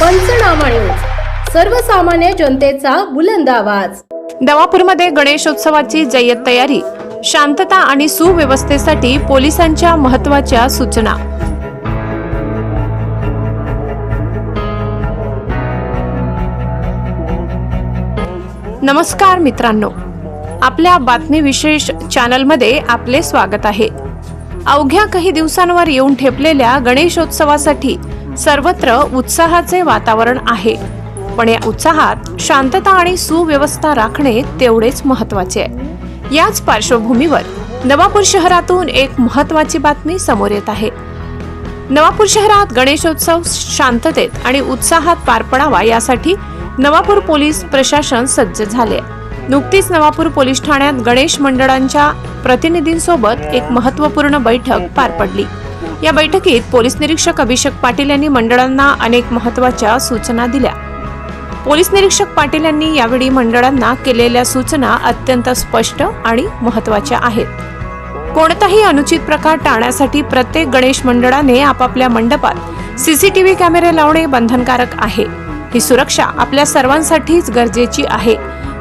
पंचनामा न्यूज सर्वसामान्य जनतेचा बुलंद आवाज. दवापूरमध्ये गणेशोत्सवाची जय्यत तयारी शांतता आणि सुव्यवस्थेसाठी पोलिसांच्या महत्त्वाच्या सूचना. नमस्कार मित्रांनो आपल्या बातमी विशेष चॅनलमध्ये आपले स्वागत आहे. अवघ्या काही दिवसांवर येऊन ठेपलेल्या गणेशोत्सवासाठी सर्वत्र उत्साहाचे वातावरण आहे. पण या उत्साहात शांतता आणि सुव्यवस्था राखणे तेवढेच महत्त्वाचे आहे. याच पार्श्वभूमीवर नवापूर शहरातून एक महत्वाची बातमी समोर येत आहे. नवापूर शहरात गणेशोत्सव शांततेत आणि उत्साहात पार पडावा यासाठी नवापूर पोलीस प्रशासन सज्ज झाले. नुकतीच नवापूर पोलीस ठाण्यात गणेश मंडळांच्या प्रतिनिधींसोबत एक महत्त्वपूर्ण बैठक पार पडली. या बैठकीत पोलीस निरीक्षक अभिषेक पाटील यांनी मंडळांना अनेक महत्त्वाच्या सूचना दिल्या. पोलीस निरीक्षक पाटील यांनी यावेळी मंडळांना केलेल्या सूचना अत्यंत स्पष्ट आणि महत्त्वाच्या आहेत. कोणताही अनुचित प्रकार टाळण्यासाठी प्रत्येक गणेश मंडळाने आपापल्या मंडपात सीसीटीव्ही कॅमेरे लावणे बंधनकारक आहे. ही सुरक्षा आपल्या सर्वांसाठीच गरजेची आहे.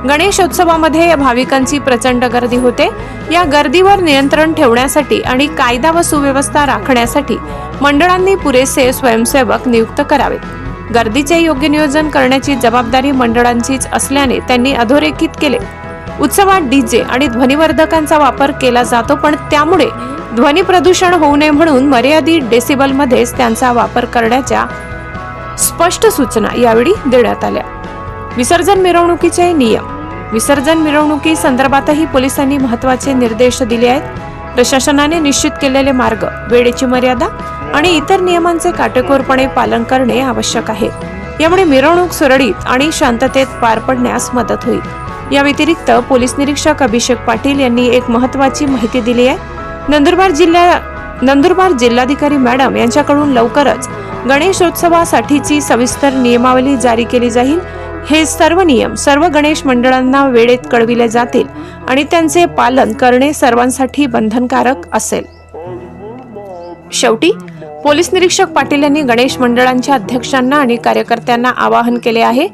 गणेशोत्सवामध्ये या भाविकांची प्रचंड गर्दी होते. या गर्दीवर नियंत्रण ठेवण्यासाठी आणि कायदा व सुव्यवस्था राखण्यासाठी मंडळांनी पुरेसे स्वयंसेवक नियुक्त करावेत. गर्दीचे योग्य नियोजन करण्याची जबाबदारी मंडळांचीच असल्याने त्यांनी अधोरेखित केले. उत्सवात डीजे आणि ध्वनिवर्धकांचा वापर केला जातो पण त्यामुळे ध्वनी प्रदूषण होऊ नये म्हणून मर्यादित डेसिबलमध्येच त्यांचा वापर करण्याच्या स्पष्ट सूचना यावेळी देण्यात आल्या. विसर्जन मिरवणुकीचे नियम विसर्जन मिरवणुकी संदर्भातही पोलिसांनी महत्त्वाचे निर्देश दिले आहेत. प्रशासनाने निश्चित केलेले मार्ग वेळेची मर्यादा आणि इतर नियमांचे काटेकोरपणे पालन करणे आवश्यक आहे. यामुळे मिरवणूक सुरळीत आणि शांततेत पार पडण्यास मदत होईल. या व्यतिरिक्त पोलीस निरीक्षक अभिषेक पाटील यांनी एक महत्वाची माहिती दिली आहे. नंदुरबार जिल्ह्या नंदुरबार जिल्हाधिकारी मॅडम यांच्याकडून लवकरच गणेशोत्सवासाठीची सविस्तर नियमावली जारी केली जाईल. हे सर्व नियम सर्व गणेश मंडळांना वेळेत कळविले जातील आणि त्यांचे पालन करणे सर्वांसाठी बंधनकारक असेल. शेवटी पोलीस निरीक्षक पाटील यांनी गणेश मंडळांच्या अध्यक्षांना आणि कार्यकर्त्यांना आवाहन केले आहे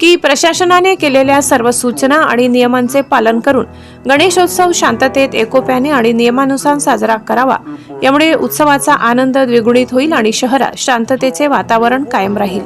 की प्रशासनाने केलेल्या सर्व सूचना आणि नियमांचे पालन करून गणेशोत्सव शांततेत एकोप्याने आणि नियमानुसार साजरा करावा. यामुळे उत्सवाचा आनंद द्विगुणित होईल आणि शहरात शांततेचे वातावरण कायम राहील.